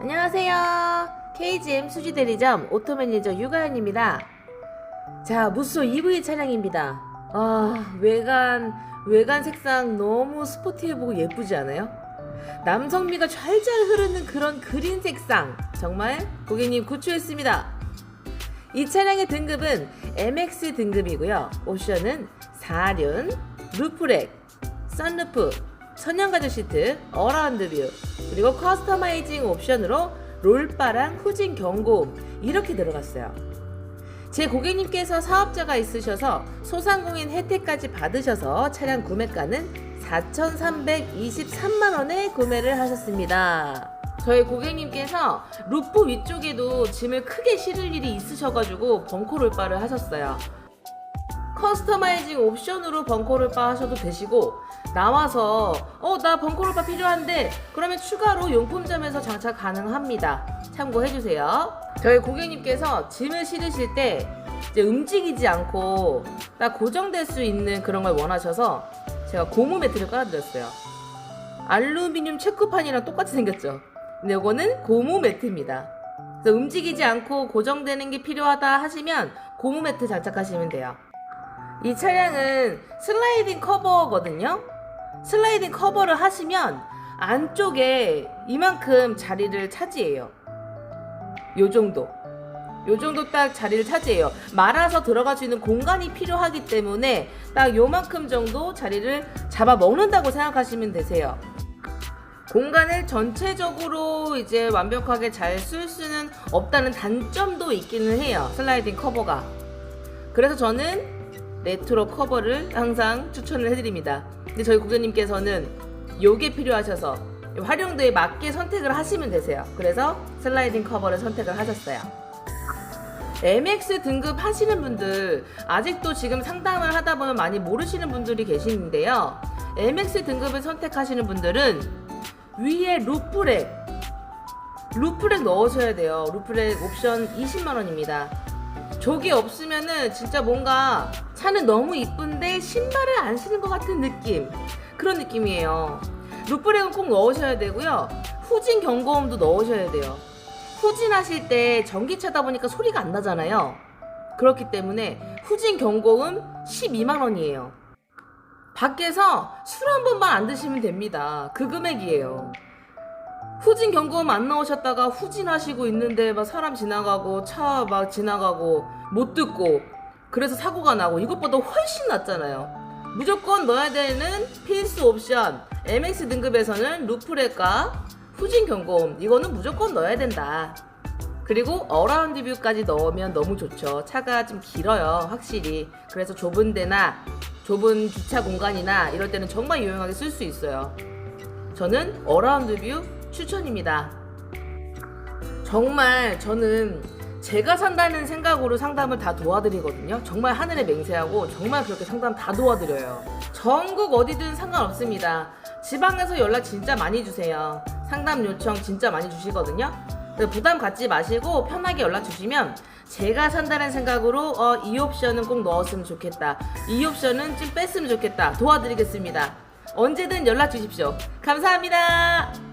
안녕하세요. KGM 수지 대리점 오토 매니저 유가연입니다. 자, 무쏘 EV 차량입니다. 아, 외관, 외관 색상 너무 스포티해 보고 예쁘지 않아요? 남성미가 잘 잘 흐르는 그런 그린 색상. 정말 고객님 구추했습니다. 이 차량의 등급은 MX 등급이고요. 옵션은 4륜, 루프렉, 선루프, 천연가죽 시트, 어라운드 뷰, 그리고 커스터마이징 옵션으로 롤바랑 후진 경고음 이렇게 들어갔어요. 제 고객님께서 사업자가 있으셔서 소상공인 혜택까지 받으셔서 차량 구매가는 4,323만 원에 구매를 하셨습니다. 저희 고객님께서 루프 위쪽에도 짐을 크게 실을 일이 있으셔가지고 벙커 롤바를 하셨어요. 커스터마이징 옵션으로 벙커롤바 하셔도 되시고 나와서 어 나 벙커롤바 필요한데 그러면 추가로 용품점에서 장착 가능합니다. 참고해 주세요. 저희 고객님께서 짐을 실으실 때 이제 움직이지 않고 딱 고정될 수 있는 그런 걸 원하셔서 제가 고무 매트를 깔아드렸어요. 알루미늄 체크판이랑 똑같이 생겼죠. 근데 이거는 고무 매트입니다. 움직이지 않고 고정되는 게 필요하다 하시면 고무 매트 장착하시면 돼요. 이 차량은 슬라이딩 커버거든요. 슬라이딩 커버를 하시면 안쪽에 이만큼 자리를 차지해요. 요 정도. 요 정도 딱 자리를 차지해요. 말아서 들어갈 수 있는 공간이 필요하기 때문에 딱 요만큼 정도 자리를 잡아 먹는다고 생각하시면 되세요. 공간을 전체적으로 이제 완벽하게 잘 쓸 수는 없다는 단점도 있기는 해요. 슬라이딩 커버가. 그래서 저는 레트로 커버를 항상 추천을 해드립니다. 근데 저희 고객님께서는 요게 필요하셔서 활용도에 맞게 선택을 하시면 되세요. 그래서 슬라이딩 커버를 선택을 하셨어요. MX 등급 하시는 분들 아직도 지금 상담을 하다 보면 많이 모르시는 분들이 계시는데요. MX 등급을 선택하시는 분들은 위에 루프렉 루프렉 넣으셔야 돼요. 루프렉 옵션 20만 원입니다. 저게 없으면은 진짜 뭔가 차는 너무 이쁜데 신발을 안 신은 것 같은 느낌. 그런 느낌이에요. 루프렉은 꼭 넣으셔야 되고요. 후진 경고음도 넣으셔야 돼요. 후진하실 때 전기차다 보니까 소리가 안 나잖아요. 그렇기 때문에 후진 경고음 12만원이에요. 밖에서 술 한 번만 안 드시면 됩니다. 그 금액이에요 후진 경고음 안 넣으셨다가 후진하시고 있는데 막 사람 지나가고 차 막 지나가고 못 듣고 그래서 사고가 나고 이것보다 훨씬 낫잖아요. 무조건 넣어야 되는 필수 옵션 MX 등급에서는 루프렉과 후진 경고음 이거는 무조건 넣어야 된다. 그리고 어라운드 뷰까지 넣으면 너무 좋죠. 차가 좀 길어요, 확실히. 그래서 좁은 데나 좁은 주차 공간이나 이럴 때는 정말 유용하게 쓸 수 있어요. 저는 어라운드 뷰 추천입니다. 정말 저는 제가 산다는 생각으로 상담을 다 도와드리거든요. 정말 하늘에 맹세하고 정말 그렇게 상담 다 도와드려요. 전국 어디든 상관없습니다. 지방에서 연락 진짜 많이 주세요. 상담 요청 진짜 많이 주시거든요. 부담 갖지 마시고 편하게 연락 주시면 제가 산다는 생각으로 어, 이 옵션은 꼭 넣었으면 좋겠다. 이 옵션은 좀 뺐으면 좋겠다. 도와드리겠습니다. 언제든 연락 주십시오. 감사합니다.